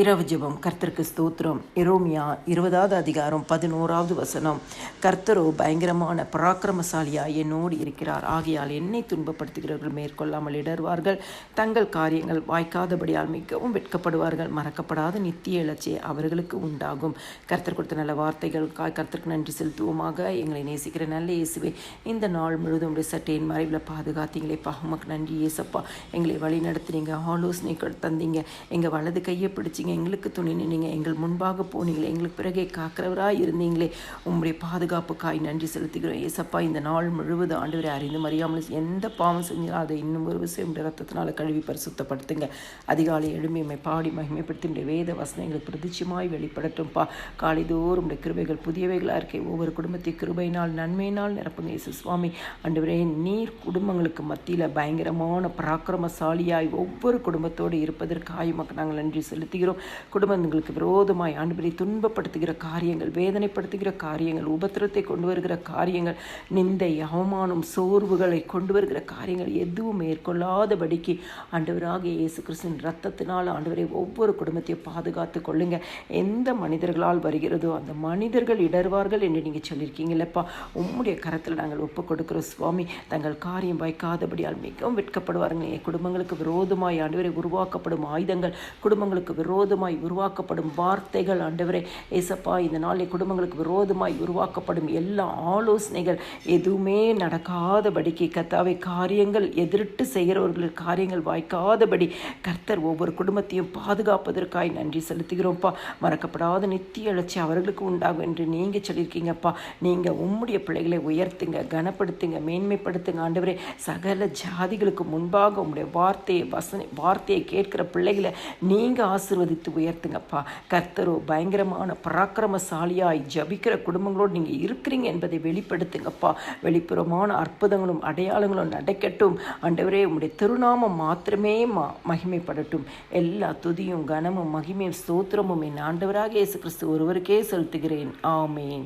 இரவு ஜெபம். கர்த்தருக்கு ஸ்தோத்திரம். எரோமியா இருபதாவது அதிகாரம் பதினோராவது வசனம். கர்த்தரோ பயங்கரமான பராக்கிரமசாலியா என்னோடு இருக்கிறார். ஆகையால் என்னை துன்பப்படுத்துகிறவர்கள் மேற்கொள்ளாமல் இடர்வார்கள் தங்கள் காரியங்கள் வாய்க்காதபடியால் மிகவும் வெட்கப்படுவார்கள். மறக்கப்படாத நித்திய இலச்சே அவர்களுக்கு உண்டாகும். கர்த்தர் கொடுத்த நல்ல வார்த்தைகளுக்காக கர்த்தருக்கு நன்றி செலுத்துவோமாக. எங்களை நேசிக்கிற நல்ல இயேசுவே இந்த நாள் முழுவதும் உடைய சட்டையின் மறைவில் பாதுகாத்தீங்களேப்பா உமக்கு நன்றி இயேசப்பா. எங்களை வழி நடத்துனீங்க ஆலோசனை தந்தீங்க. எங்கள் வலது கையை பிடிச்சி நேசிங்க எங்களுக்கு துணி நின்னீங்க. எங்கள் முன்பாக போனீங்களே. எங்களுக்கு பிறகே காக்கிறவராக இருந்தீங்களே. உங்களுடைய பாதுகாப்புக்காய் நன்றி செலுத்துகிறோம். ஏசப்பா இந்த நாள் முழுவதும் ஆண்டவரை அறிந்து மறியாமல் எந்த பாவம் செஞ்சாலும் அதை இன்னும் ஒரு விஷயம் ரத்தத்தினால் கழுவி பரிசுத்தப்படுத்துங்க. அதிகாலை எழுமையுமை பாடி மகிமைப்படுத்தி உடைய வேத வசனங்களை பிரதிச்சயமாய் வெளிப்படட்டும்பா காலைதோறும் உடைய கிருபைகள் புதியவைகளாக இருக்கே. ஒவ்வொரு குடும்பத்தை கிருபையினால் நன்மையினால் நிரப்புங்க இயேசு சுவாமி. ஆண்டவரே நீர் குடும்பங்களுக்கு மத்தியில் பயங்கரமான பராக்கிரமசாலியாய் ஒவ்வொரு குடும்பத்தோடு இருப்பதற்காக மக்கள் நாங்கள் நன்றி செலுத்துகிறோம். குடும்பங்களுக்கு விரோதமாய் ஆண்டுபடி துன்பப்படுத்துகிற காரியங்கள் வேதனைப்படுத்துகிற காரியங்கள் உபத்திரத்தை கொண்டு வருகிற காரியங்கள் நிந்தை அவமானம் சோர்வுகளை கொண்டு வருகிற காரியங்கள் எதுவும் மேற்கொள்ளாதபடிக்கு ஆண்டவராக இயேசு கிறிஸ்தின் ரத்தத்தினால் ஆண்டவரை ஒவ்வொரு குடும்பத்தையும் பாதுகாத்து கொள்ளுங்க. எந்த மனிதர்களால் வருகிறதோ அந்த மனிதர்கள் இடர்வார்கள் என்று நீங்கள் சொல்லியிருக்கீங்களப்பா உம்முடைய கரத்தில் நாங்கள் ஒப்பு கொடுக்கிறோம் சுவாமி. தங்கள் காரியம் வைக்காதபடியால் மிகவும் விற்கப்படுவாருங்க என் குடும்பங்களுக்கு விரோதமாய் ஆண்டவரை உருவாக்கப்படும் ஆயுதங்கள் குடும்பங்களுக்கு விரோதமாய் உருவாக்கப்படும் வார்த்தைகள் ஆண்டவரே ஏசப்பா இந்த நாளில் குடும்பங்களுக்கு விரோதமாய் உருவாக்கப்படும் எல்லா ஆலோசனைகள் எதுவுமே நடக்காதபடிக்கு கர்த்தாவை காரியங்கள் எதிர்ட்டு செய்கிறவர்கள் காரியங்கள் வாய்க்காதபடி கர்த்தர் ஒவ்வொரு குடும்பத்தையும் பாதுகாப்பதற்காய் நன்றி செலுத்துகிறோம்ப்பா. மறக்கப்படாத நித்திய எழுச்சி அவர்களுக்கு உண்டாகும் என்று நீங்கள் சொல்லியிருக்கீங்கப்பா. நீங்கள் உம்முடைய பிள்ளைகளை உயர்த்துங்க கனப்படுத்துங்க மேன்மைப்படுத்துங்க. ஆண்டவரே சகல ஜாதிகளுக்கு முன்பாக உங்களுடைய வார்த்தையை வசனை வார்த்தையை கேட்கிற பிள்ளைகளை நீங்கள் ஆசீர்வதித்து உயர்த்துங்கப்பா. கர்த்தரோ பயங்கரமான பராக்கிரமசாலியாய் ஜபிக்கிற குடும்பங்களோடு நீங்கள் இருக்கிறீங்க என்பதை வெளிப்படுத்துங்கப்பா. வெளிப்புறமான அற்புதங்களும் அடையாளங்களும் நடக்கட்டும். ஆண்டவரே உங்களுடைய திருநாமம் மாத்திரமே மா மகிமைப்படட்டும். எல்லா துதியும் கனமும் மகிமையும் ஸ்தோத்திரமும் என் ஆண்டவராக இயேசு கிறிஸ்து ஒருவருக்கே செலுத்துகிறேன். ஆமேன்.